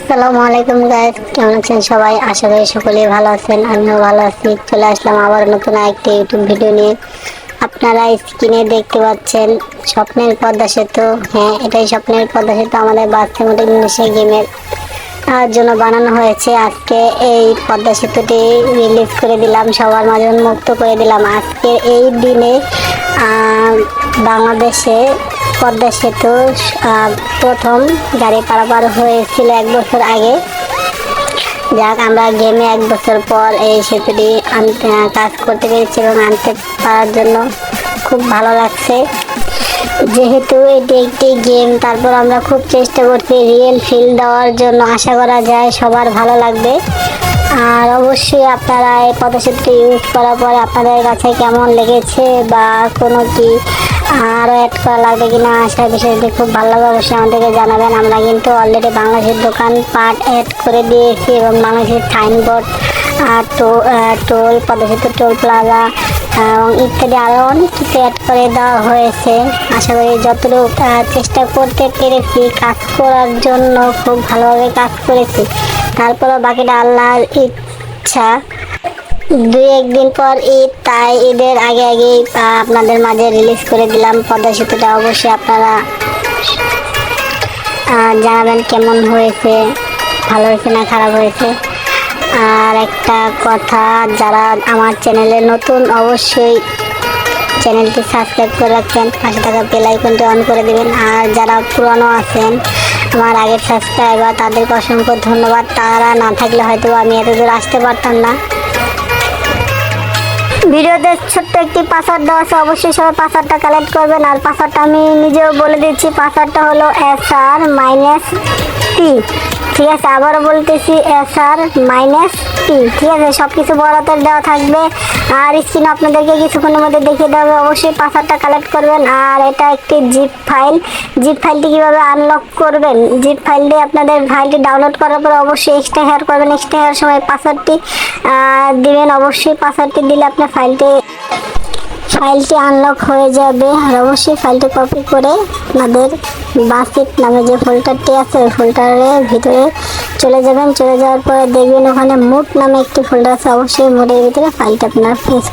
আসসালামু আলাইকুম গাইস কেমন আছেন সবাই? আশা করি সকলেই ভালো আছেন, আমিও ভালো আছি। চলে আসলাম আবার নতুন একটি ইউটিউব ভিডিও নিয়ে। আপনারা স্ক্রিনে দেখতে পাচ্ছেন স্বপ্নের পদ্মা সেতু। হ্যাঁ এটাই স্বপ্নের পদ্মা সেতু আমাদের বাচ্চা মোটে ইংলিশে গেমের জন্য বানানো হয়েছে। আজকে এই পদ্মা সেতুটি রিলিজ করে দিলাম, সবার মাঝে মুক্ত করে দিলাম। আজকে এই দিনে বাংলাদেশে পদ্মা সেতু প্রথম গাড়ি পারাপার হয়েছিল এক বছর আগে। যাক, আমরা গেমে এক বছর পর এই সেতুটি আনতে, কাজ করতে পেরেছি এবং আনতে পারার জন্য খুব ভালো লাগছে। যেহেতু এটি একটি গেম, তারপর আমরা খুব চেষ্টা করছি রিয়েল ফিল দেওয়ার জন্য। আশা করা যায় সবার ভালো লাগবে। আর অবশ্যই আপনারা এই পদক্ষেপটি ইউজ করার পরে আপনাদের কাছে কেমন লেগেছে বা কোনো কি আরও অ্যাড করা লাগবে কিনা আশা বিষয়টি খুব ভালো লাগবে, অবশ্যই আমাদেরকে জানাবেন। আমরা কিন্তু অলরেডি বাংলাদেশের দোকান পাট অ্যাড করে দিয়েছি এবং বাংলাদেশের সাইনবোর্ড আর টোল পদক্ষেপ টোল প্লাজা এবং ইত্যাদি আরও অনেক কিছু অ্যাড করে দেওয়া হয়েছে। আশা করি যতটুকু চেষ্টা করতে পেরেছি, কাজ করার জন্য খুব ভালোভাবে কাজ করেছি। তারপরে বাকিটা আল্লাহর ইচ্ছা। দুই একদিন পর ঈদ, তাই ঈদের আগে আগেই আপনাদের মাঝে রিলিজ করে দিলাম পদ্মা সেতুটা। অবশ্যই আপনারা জানাবেন কেমন হয়েছে, ভালো হয়েছে না খারাপ হয়েছে। আর একটা কথা, যারা আমার চ্যানেলে নতুন, অবশ্যই চ্যানেলটি সাবস্ক্রাইব করে রাখবেন। পাশে থাকা বেল আইকনটি অন করে দেবেন। আর যারা পুরনো আছেন, আমার আগের সাবস্ক্রাইবার তাদেরকে অসংখ্য ধন্যবাদ। তারা না থাকলে হয়তো আমি এত দূর আসতে পারতাম না। ভিডিওতে ছোট্ট একটি পাসওয়ার্ড দেওয়া আছে, অবশ্যই সবাই পাসওয়ার্ডটা কালেক্ট করবেন। আর পাসওয়ার্ডটা আমি নিজেও বলে দিচ্ছি পাসওয়ার্ডটা হলো এস আর মাইনাস টি ঠিক আছে, আবারও বলতেছি এস আর মাইনাস টি ঠিক আছে? সব কিছু বড়তে দেওয়া থাকবে। আর স্ক্রিন আপনাদেরকে কিছুক্ষণের মধ্যে দেখিয়ে দেওয়া হবে। অবশ্যই পাসওয়ার্ডটা কালেক্ট করবেন। আর এটা একটি জিপ ফাইল জিপ ফাইলটি কীভাবে আনলক করবেন? জিপ ফাইলটি আপনাদের ফাইলটি ডাউনলোড করার পরে অবশ্যই এক্সট্রা হেয়ার করবেন। এক্সট্রা হেয়ার সময় পাসওয়ার্ডটি দিবেন। অবশ্যই পাসওয়ার্ডটি দিলে আপনার ফাইলটি ফাইলটি আনলক হয়ে যাবে। আর অবশ্যই ফাইলটি কপি করে আপনাদের বাসিট নামে যে ফোল্ডারটি আছে, ওই ফোল্ডারের ভিতরে চলে যাবেন। চলে যাওয়ার পরে দেখবেন ওখানে মুট নামে একটি ফোল্ডার আছে। অবশ্যই মুটের ভিতরে ফাইলটা আপনার ফেস